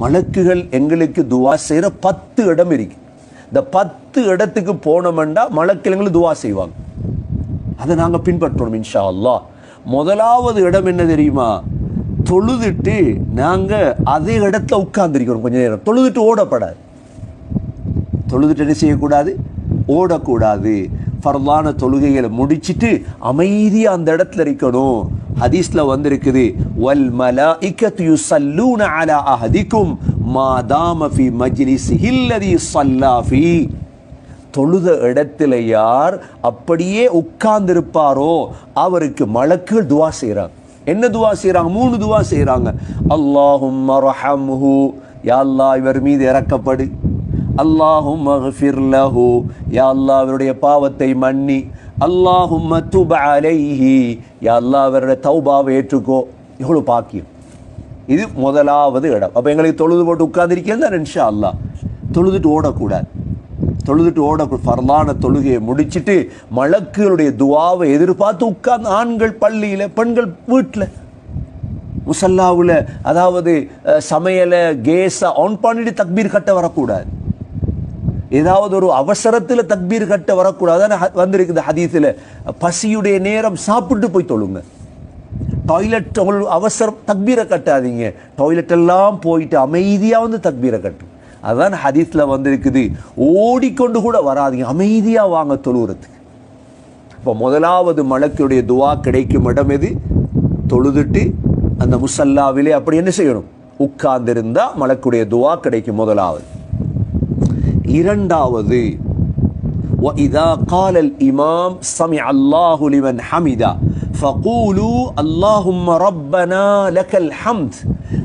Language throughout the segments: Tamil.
மலக்குகள் எங்களுக்கு துவா செய்கிற பத்து இடம் இருக்கு. இந்த பத்து இடத்துக்கு போனோம்னா மலக்குகள் எங்களுக்கு துவா செய்வாங்க. அதை நாங்கள் பின்பற்றணும் இன்ஷா அல்லா முதலாவது இடம் என்ன தெரியுமா? தொழுதுட்டு நாங்கள் அதே இடத்துல உட்கார்ந்துருக்கிறோம் கொஞ்ச நேரம். தொழுதுட்டு ஓடப்படாது. தொழுதுட்டு என்ன செய்யக்கூடாது? ஓடக்கூடாது. ஃபர்லான தொழுகைகளை முடிச்சிட்டு அமைதியாக அந்த இடத்துல இருக்கணும். ஹதீஸ்ல வந்திருக்குது வல் மலாஇகத்து யுஸல்லூன அலா அஹதிக்கும் மாதாம ஃபி மஜ்லிஸ் ஹில்லதி சல்லாஃபி தொழுத இடத்துல யார் அப்படியே உட்கார்ந்திருப்பாரோ அவருக்கு மலக்குகள் துவா செய்கிறார் என்ன துவா செய்கிறாங்க மூணு துவா செய்கிறாங்க அல்லாஹும் யா அல்லா இவர் மீது இறக்கப்படு. அல்லாஹும் லஹு யா அல்லாஹ் அவருடைய பாவத்தை மன்னி. அல்லாஹும் துப அலைஹி யா அல்லாஹ் அவருடைய தௌபாவை ஏற்றுக்கோ. இவ்வளோ பாக்கியம். இது முதலாவது இடம். அப்போ எங்களுக்கு தொழுது போட்டு உட்கார்ந்திருக்கேன் தான் நினச்சா அல்லாஹ் தொழுதுட்டு ஓடக்கூடாது. தொழுதுட்டு ஓட ஃபர்லான தொழுகையை முடிச்சிட்டு மலக்குகளுடைய துவாவை எதிர்பார்த்து உட்கார்ந்து ஆண்கள் பள்ளியில் பெண்கள் வீட்டில் முசல்லாவில் அதாவது சமையலை கேஸை ஆன் பண்ணிட்டு தக்பீர் கட்ட வரக்கூடாது. ஏதாவது ஒரு அவசரத்தில் தக்பீர் கட்ட வரக்கூடாது வந்திருக்குது ஹதீஸில். பசியுடைய நேரம் சாப்பிட்டு போய் தொழுங்க. டாய்லெட் உங்களுக்கு அவசரம் தக்பீரை கட்டாதீங்க. டாய்லெட் எல்லாம் போயிட்டு அமைதியாக வந்து தக்பீரை கட்டும். அதுதான் ஹதீஸில் வந்திருக்குது. ஓடிக்கொண்டு கூட வராதீங்க. அமைதியாக வாங்க தொழுகிறதுக்கு இப்போ முதலாவது மலக்குடைய துவா கிடைக்கும் இடம் எது? தொழுதுட்டு அந்த முசல்லாவிலே அப்படி என்ன செய்யணும்? உட்கார்ந்திருந்தால் மலக்குடைய துவா கிடைக்கும் முதலாவது. இரண்டாவது وإذا قال الإمام سمع الله لمن حمده فقولوا اللهم ربنا لك الحمد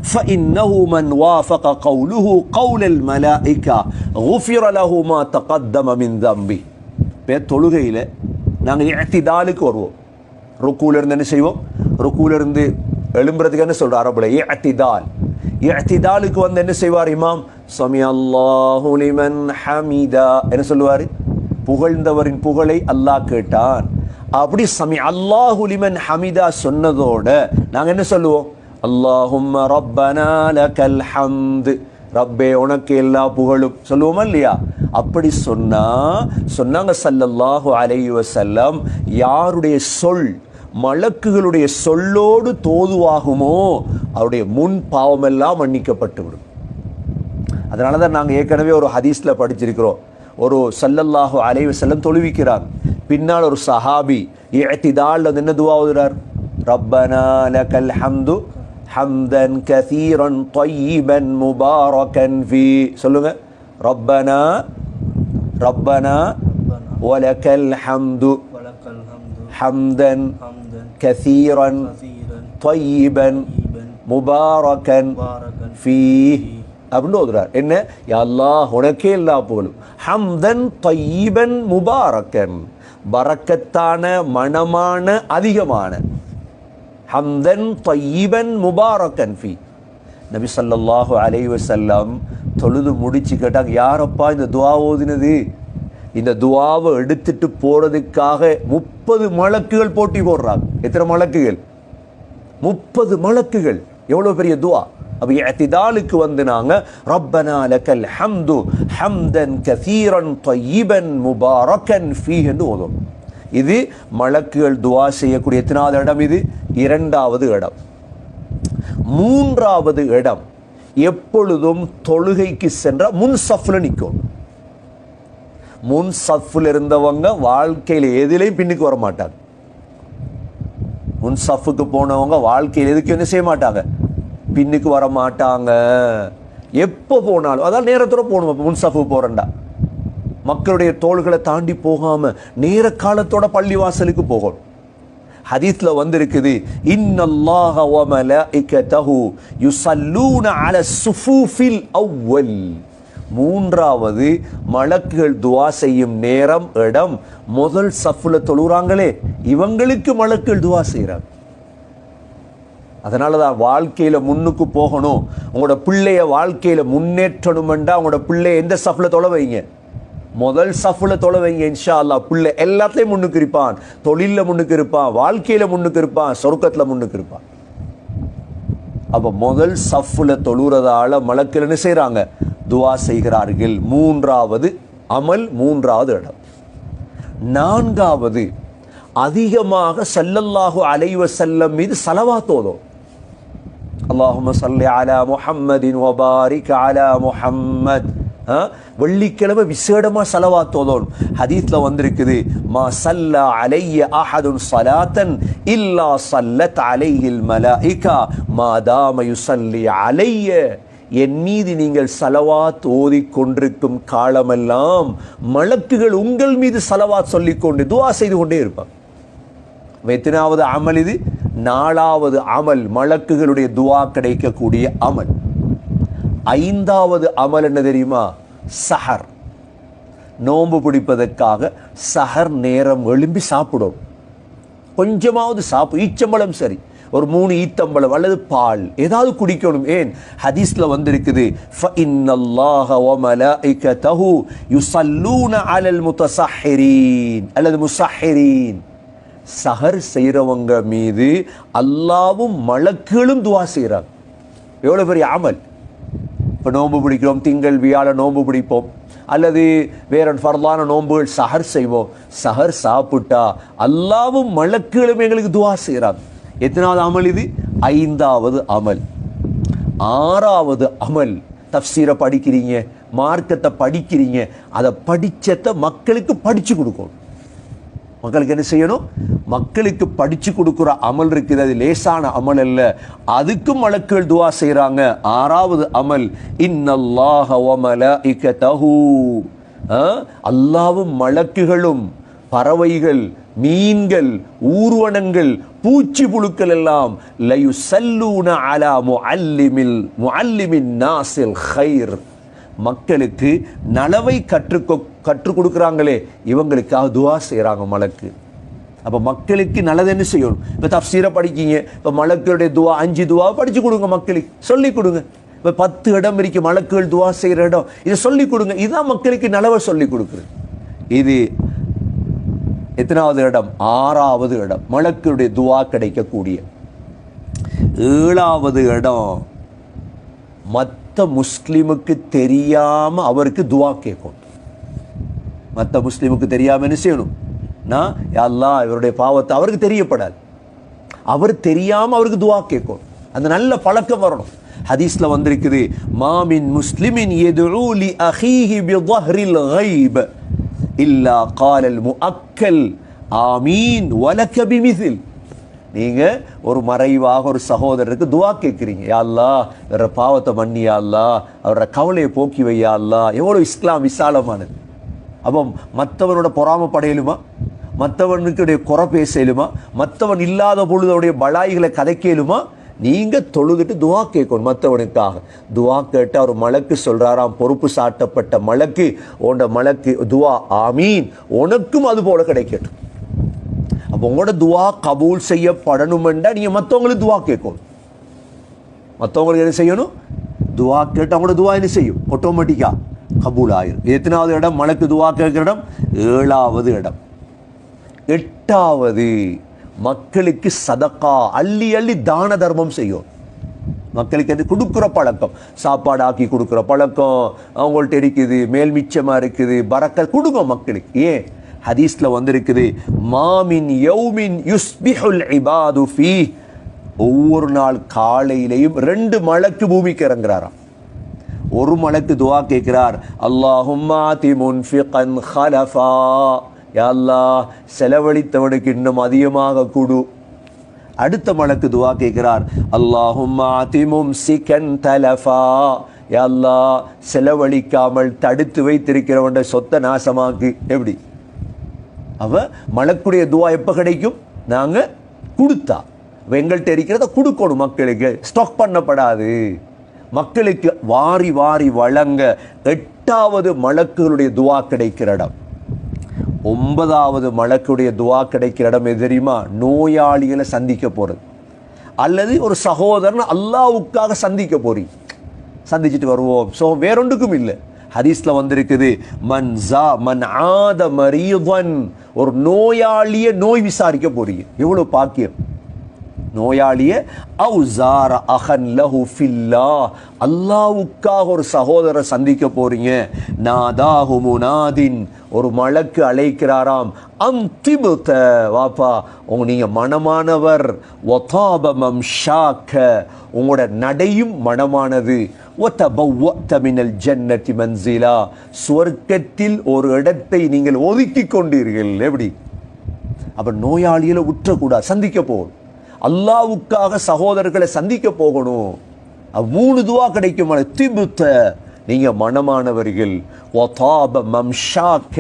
فإنه من وافق قوله قول الملائكة غفر له ما تقدم من ذنبه இப்போ தொழுகையில் நாங்கள் இழத்திதாலுக்கு வருவோம் ருக்கூல இருந்து என்ன செய்வோம் ருக்கூல இருந்து எழும்புறதுக்கு என்ன சொல்ற அரபுல இழத்திதால் இழத்திதாலுக்கு வந்து என்ன செய்வார் இமாம் சமி அல்லாஹு ஹமீதா என்ன சொல்லுவார்? புகழ்ந்தவரின் புகழை அல்லாஹ் கேட்டான். அப்படி சமி அல்லாஹுலிமன் ஹமிதா சொன்னதோட நாங்கள் என்ன சொல்லுவோம்? அல்லாஹும் ரப்பனா ஹம்து ரப்பே உனக்கு எல்லா புகழும் சொல்லுவோமா இல்லையா? அப்படி சொன்னா சொன்னாங்க சல்லல்லாஹு அலைஹி வஸல்லம் யாருடைய சொல் மலக்குகளுடைய சொல்லோடு தோதுவாகுமோ அவருடைய முன் பாவமெல்லாம் மன்னிக்கப்பட்டு விடும் அதனால தான் நாங்கள் ஏற்கனவே ஒரு ஹதீஸில் படிச்சிருக்கிறோம். ஒரு சல்லல்லாஹு அலைவ செல்லம் தொழுவிக்கிறார். பின்னால் ஒரு சஹாபி ஏத்திதால் வந்து என்ன துவாவுகிறார் ரப்பனா லக்கல் ஹம்து ஹம்தன் கசீரன் தொய்யீபன் முபாரகன் ஃபி சொல்லுங்க. ரப்பனா ரப்பனா ஒலக்கல் ஹம்து ஹம்தன் கசீரன் தொய்யீபன் முபாரகன் ஃபீ அப்படின்னு ஓதுறார். என்ன? எல்லா உனக்கே எல்லா புகழும் ஹம்தன் தையீபன் முபாரக்கன். பறக்கத்தான மணமான அதிகமான. ஹம்தன் தையீபன் முபாரக்கன் ஃபி. நபி சல்லாஹு அலைவசல்லாம் தொழுது முடிச்சு கேட்டாங்க யாரப்பா இந்த துவா ஓதினது? இந்த துவாவை எடுத்துட்டு போறதுக்காக முப்பது மலக்குகள் போட்டி போடுறாங்க. எத்தனை மலக்குகள் முப்பது மலக்குகள் எவ்வளோ பெரிய துவா? அப்போ எத்திதாலுக்கு வந்து நாங்கள் ரப்பனா லக்கல் ஹம்து ஹம்தன் கசீரன் தொய்யீபன் முபாரக்கன் ஃபீ என்று ஓதும் இது மலக்குகள் துவா செய்யக்கூடிய எத்தனாவது இடம் இது? இரண்டாவது இடம். மூன்றாவது இடம் எப்பொழுதும் தொழுகைக்கு சென்ற முன் சஃப்ல நிற்கும் முன் சஃப்ல இருந்தவங்க வாழ்க்கையில் எதிலையும் பின்னுக்கு வர மாட்டாங்க முன் சஃபுக்கு போனவங்க வாழ்க்கையில் எதுக்கு என்ன செய்ய மாட்டாங்க பின்னுக்கு வர மாட்டாங்க எப்போ போனாலும் அதான் நேரத்தோட போகணும் இப்போ முன்சஃபு போகிறண்டா மக்களுடைய தோள்களை தாண்டி போகாமல் நேர காலத்தோட பள்ளி வாசலுக்கு போகணும். ஹதீஸ்ல வந்திருக்குது இன்னல்லாஹ வ மலாயிகதஹு யுஸல்லூன அல சுஃபூஃபில் அவ்வல். மூன்றாவது மலக்குகள் துவா செய்யும் நேரம் இடம் முதல் சஃபுல தொழுறாங்களே இவங்களுக்கு மலக்குகள் துவா செய்கிறாங்க அதனால தான் வாழ்க்கையில முன்னுக்கு போகணும். உங்களோட பிள்ளைய வாழ்க்கையில முன்னேற்றணுமெண்டா உங்களோட பிள்ளைய எந்த சஃப்ல தொலை வைங்க? முதல் சஃபில் தொலை வைங்க இன்ஷா அல்லாஹ் பிள்ளை எல்லாத்தையும் முன்னுக்கு இருப்பான். தொழிலில் முன்னுக்கு இருப்பான். வாழ்க்கையில முன்னுக்கு இருப்பான். சொர்க்கத்துல முன்னுக்கு இருப்பான். அப்ப முதல் சஃப்ல தொழுறதால மலக்கிலன்னு என்ன துவா செய்கிறார்கள். மூன்றாவது அமல் மூன்றாவது இடம். நான்காவது அதிகமாக ஸல்லல்லாஹு அலைவ செல்லம் மீது ஸலவாத் அல்லாஹும சல்லி அலா முஹம்மதின் ஒபாரிக் அலா முஹம்மத் ஆ? வெள்ளிக்கிழமை விசேடமா செலவா தோதோன் ஹதீத்தில் வந்திருக்குது மா சல்லா அலைய அஹதுன் சலாத்தன் இல்லா சல்லத் அலையில் மலாயிகா மா தாம யுசல்லி அலைய என் மீது நீங்கள் சலவாத் ஓதிக் கொண்டிருக்கும் காலமெல்லாம் மலக்குகள் உங்கள் மீது சலவாத் சொல்லிக்கொண்டு துவா செய்து கொண்டே இருப்பாங்க எத்தனாவது அமல் இது நாலாவது அமல் மலக்குகளுடைய துவா கிடைக்கக்கூடிய அமல். ஐந்தாவது அமல் என்ன தெரியுமா? சஹர். நோன்பு பிடிப்பதற்காக சஹர் நேரம் எழும்பி சாப்பிடும். கொஞ்சமாவது சாப்பிடும் ஈச்சம்பளம் சரி. ஒரு மூணு ஈத்தம்பளம் அல்லது பால் ஏதாவது குடிக்கணும். ஏன்? ஹதீஸ்ல வந்திருக்குது அல்லது முசஹரீன் சஹர் செய்கிறவங்க மீது அல்லாவும் மலக்குகளும் துவா செய்கிறாங்க எவ்வளோ பெரிய அமல்? இப்போ நோன்பு பிடிக்கிறோம் திங்கள் வியாழ நோன்பு பிடிப்போம். அல்லது வேற ஃபர்லான நோன்புகள் சஹர் செய்வோம். சஹர் சாப்பிட்டா அல்லாவும் மலக்குகளும் எங்களுக்கு துவா செய்கிறாங்க எத்தனாவது அமல் இது? ஐந்தாவது அமல். ஆறாவது அமல். தப்சீரை படிக்கிறீங்க மார்க்கத்தை படிக்கிறீங்க அதை படித்தத்தை மக்களுக்கு படித்து கொடுக்கணும். மக்களுக்கு என்ன செய்யணும்? மக்களுக்கு படித்து கொடுக்குற அமல் இருக்குது. அது லேசான அமல் அல்ல. அதுக்கும் மலக்கள் துவா செய்கிறாங்க ஆறாவது அமல் இன்னல்லாஹ ஒமல மலாயிகதஹு. ஆ? அல்லாவும் மலக்குகளும் பறவைகள் மீன்கள் ஊர்வனங்கள் பூச்சி புழுக்கள் எல்லாம் லயுசல்லூன அலா முஅல்லிமில் முஅல்லிமின் நாசில் ஹைர் மக்களுக்கு நலவை கற்றுக் கற்றுக் கொடுக்குறாங்களே இவங்களுக்காக துவா செய்கிறாங்க மலக்கு. அப்போ மக்களுக்கு நல்லது என்ன செய்யணும்? இப்போ தப்சீரை படிக்கிங்க இப்போ மலக்குடைய துவா அஞ்சு துவா படிச்சு கொடுங்க மக்களுக்கு. சொல்லிக் கொடுங்க. இப்போ பத்து இடம் இருக்கு மலக்குகள் துவா செய்கிற இடம். இதை சொல்லிக் கொடுங்க. இதுதான் மக்களுக்கு நலவை சொல்லிக் கொடுக்குறது. இது எத்தனாவது இடம்? ஆறாவது இடம். மலக்குடைய துவா கிடைக்கக்கூடிய. ஏழாவது இடம் மத் மற்ற முஸ்லீமுக்கு தெரியாமல் அவருக்கு துவா கேட்கும். மற்ற முஸ்லீமுக்கு தெரியாமல் என்ன செய்யணும்? நான் எல்லா இவருடைய பாவத்தை அவருக்கு தெரியப்படாது. அவர் தெரியாமல் அவருக்கு துவா கேட்கும். அந்த நல்ல பழக்கம் வரணும். ஹதீஸில் வந்திருக்குது மாமின் முஸ்லிமின் எதுலி அஹீஹி பில் ஹைப் இல்லா காலல் மு அக்கல் ஆமீன் வலக்கபி மிசில் நீங்கள் ஒரு மறைவாக ஒரு சகோதரருக்கு துவா கேட்குறீங்க. யா அல்லாஹ் இவர பாவத்தை மன்னி அவரோட கவலையை போக்கி வையாள்லா எவ்வளோ இஸ்லாம் விசாலமானது. அப்போ மற்றவனோட பொறாமப்படையலுமா? மற்றவனுக்குடைய குறை பேசலுமா? மற்றவன் இல்லாத பொழுது அவருடைய பலாய்களை கதைக்கலுமா? நீங்கள் தொழுதுட்டு துவா கேட்கணும் மற்றவனுக்காக. துவா கேட்டு அவர் மலக்கு சொல்கிறாராம் பொறுப்பு சாட்டப்பட்ட மலக்கு. உண்ட மலக்கு துவா ஆமீன். உனக்கும் அது போல கிடைக்கட்டும். அப்போ உங்களோட துவா கபூல் செய்யப்படணுமெண்டா நீங்கள் மற்றவங்களுக்கு துவா கேட்கணும். மற்றவங்களுக்கு என்ன செய்யணும்? துவா கேட்டு அவங்களோட துவா என்ன செய்யும்? ஆட்டோமேட்டிக்காக கபூல் ஆயிரும். எத்தனாவது இடம்? மலக்கு துவா கேட்குற இடம்? ஏழாவது இடம். எட்டாவது மக்களுக்கு சதக்கா அள்ளி அள்ளி தான தர்மம் செய்யும். மக்களுக்கு அது கொடுக்குற பழக்கம். சாப்பாடு ஆக்கி கொடுக்குற பழக்கம். அவங்கள்ட்ட இருக்குது மேல் மிச்சமாக இருக்குது பறக்க கொடுங்க மக்களுக்கு. ஏன்? ஹதீஸ்ல வந்திருக்குது மாமின் யௌமின் யுஸ்பிஹுல் இபாது ஃபீ. ஒவ்வொரு நாள் காலையிலையும் ரெண்டு மலக்கு பூமிக்கு இறங்குறாராம். ஒரு மலக்கு துவா கேட்கிறார் அல்லாஹும்மா திமுன்ஃபிகன் ஹலஃபா. யா அல்லாஹ் செலவழித்தவனுக்கு இன்னும் அதிகமாக கொடு. அடுத்த மலக்கு துவா கேட்கிறார் அல்லாஹும்மா திமும் சிக்கன் தலஃபா. யா அல்லாஹ் செலவழிக்காமல் தடுத்து வைத்திருக்கிறவன் சொத்தை நாசமாக்கு. எப்படி? அவ மலக்குடைய துவா எப்போ கிடைக்கும்? நாங்கள் கொடுத்தா. எங்கள்கிட்ட இருக்கிறத கொடுக்கணும் மக்களுக்கு. ஸ்டாக் பண்ணப்படாது. மக்களுக்கு வாரி வாரி வழங்க எட்டாவது மலக்குகளுடைய துவா கிடைக்கிற இடம். ஒன்பதாவது மலக்குடைய துவா கிடைக்கிற இடம் எது தெரியுமா? நோயாளிகளை சந்திக்க போகிறது அல்லது ஒரு சகோதரன் அல்லாவுக்காக சந்திக்க போறீங்க. சந்திச்சுட்டு வருவோம். ஸோ வேறொன்றுக்கும் இல்லை. ஹதீஸ்ல வந்திருக்குது மன் ஜா மன் ஆத மரியவன் ஒரு நோயாளிய நோய் விசாரிக்க போறீங்க. எவ்வளவு பாக்கியம். நோயாளியை அவுசார அகன் லஹு ஃபில்லா அல்லாவுக்காக ஒரு சகோதரை சந்திக்க போகிறீங்க நாதாஹு முனாதின். ஒரு மலக்கு அழைக்கிறாராம். அந்திபுத்த வாப்பா உங்க நீங்கள் மனமானவர். ஒதாபமம் ஷாக்க. உங்களோட நடையும் மனமானது. ஒத்த தமிழல் ஜன்னதி மன்சிலா. சொர்க்கத்தில் ஒரு இடத்தை நீங்கள் ஒதுக்கி கொண்டீர்கள். எப்படி? அப்போ நோயாளியில் உற்றக்கூடாது. சந்திக்க போகும் அல்லாவுக்காக சகோதரர்களை சந்திக்க போகணும். மூணு துவா கிடைக்கும் திபுத்த நீங்க மனமானவர்கள். ஒதாப மம்ஷாக்க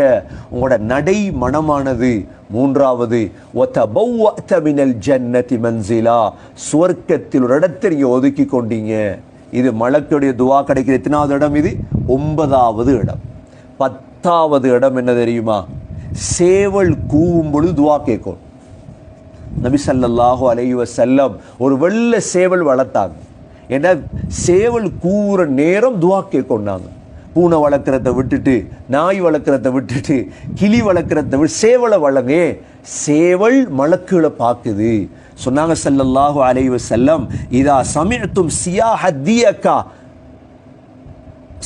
உங்களோட நடை மனமானது. மூன்றாவது ஒத்த மினல் ஜன்னதி மன்சிலா சுவர்க்கத்தில் ஒரு இடத்தை நீங்கள் ஒதுக்கி கொண்டீங்க. இது மலக்குடைய துவா கிடைக்கிற எத்தனாவது இடம் இது? ஒன்பதாவது இடம். பத்தாவது இடம் என்ன தெரியுமா? சேவல் கூவும் பொழுது துவா கேட்கும். நபிசல்லாஹோ அலையுவ செல்லம் ஒரு வெள்ளை சேவல் வளர்த்தாங்க. ஏன்னா சேவல் கூவுற நேரம் துவா கேட்கொண்டாங்க பூனை வளர்க்குறத விட்டுட்டு நாய் வளர்க்குறத விட்டுட்டு கிளி வளர்க்குறத விட்டு சேவலை வளங்க சேவல் மலக்குகளை பார்க்குது. சொன்னாங்க செல்லல்லாஹோ அலையுவ செல்லம் இதா சமிஅத்தும் சியா ஹத்தியக்கா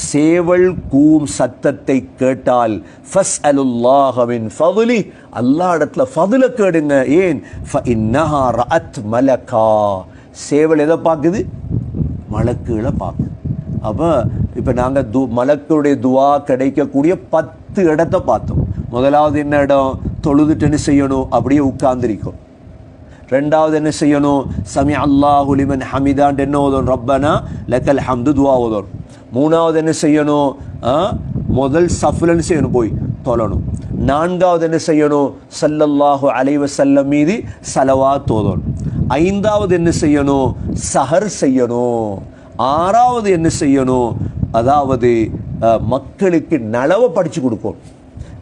சேவல் கூம் சத்தத்தை கேட்டால் ஃபஸ் அலுல்லாஹவின் ஃபதுலி. அல்லா இடத்துல ஃபதுல கேடுங்க. ஏன்? ஃப இன்னஹா ரஅத் மலக்கா. சேவல் எதை பார்க்குது? மலக்குகளை பார்க்குது. அப்போ இப்போ நாங்கள் து மலக்குடைய துவா கிடைக்கக்கூடிய பத்து இடத்த பார்த்தோம். முதலாவது என்ன இடம்? தொழுதுட்டு செய்யணும்? அப்படியே உட்கார்ந்திருக்கும். ரெண்டாவது என்ன செய்யணும்? சமி அல்லாஹ் லிமன் ஹமிதான் என்ன ஓதணும் ரப்பனா லக்கல் ஹம்து துவா ஓதணும் மூணாவது என்ன செய்யணும்? ஆ? முதல் சஃப்லன்னு செய்யணும் போய் தொழணும். நான்காவது என்ன செய்யணும்? சல்லல்லாஹு அலைவ செல்லம் மீது செலவா தோதணும். ஐந்தாவது என்ன செய்யணும்? சஹர் செய்யணும். ஆறாவது என்ன செய்யணும்? அதாவது மக்களுக்கு நலவை படித்து கொடுக்கணும்.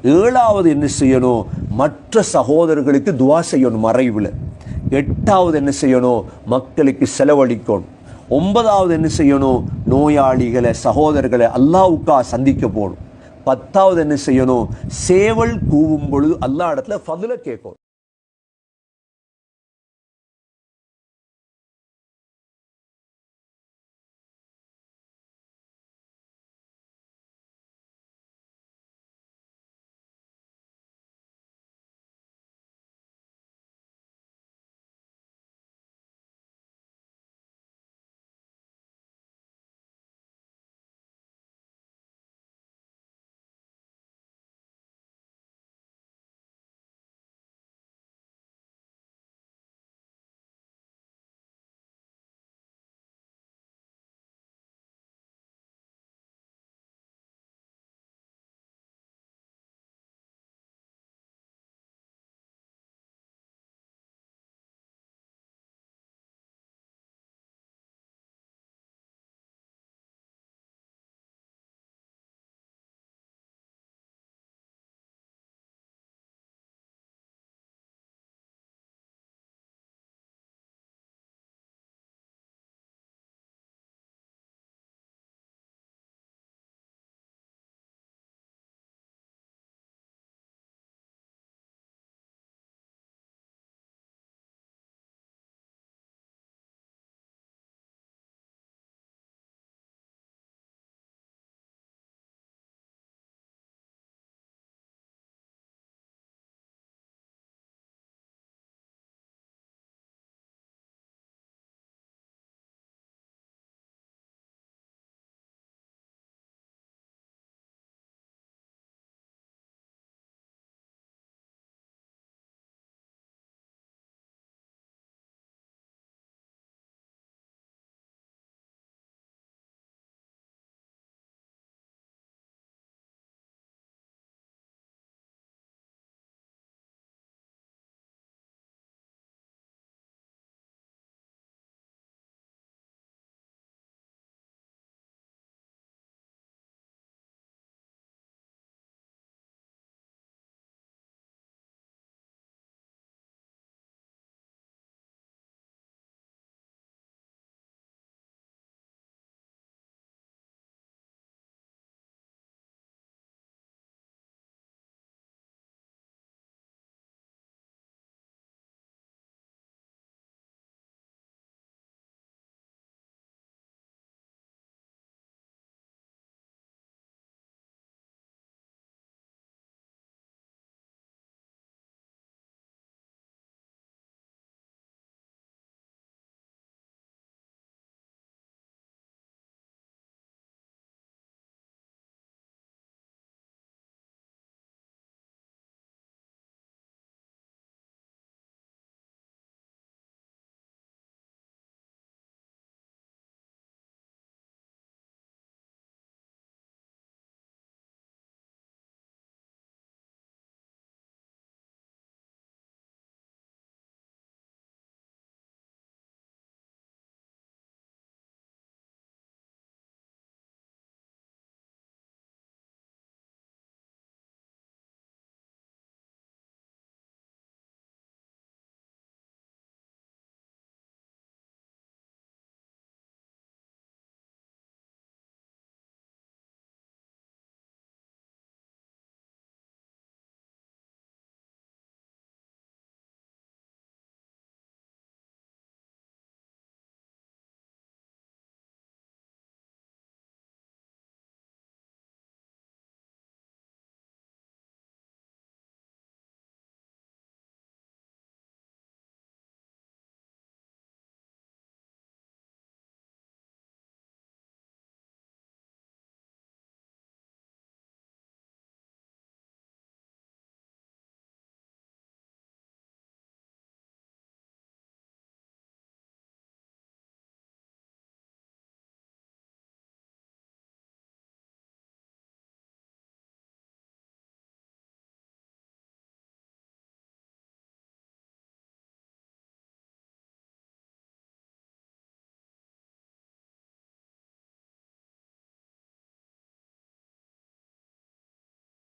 ஏழாவது என்ன செய்யணும்? மற்ற சகோதரர்களுக்கு துவா செய்யணும் மறைவில். எட்டாவது என்ன செய்யணும்? மக்களுக்கு செலவழிக்கணும். ஒன்பதாவது என்ன செய்யணும்? நோயாளிகளை சகோதரர்களை அல்லாவுக்கா சந்திக்க போகணும். பத்தாவது என்ன செய்யணும்? சேவல் கூவும் பொழுது அல்லா இடத்துல ஃபதுல கேட்கணும்.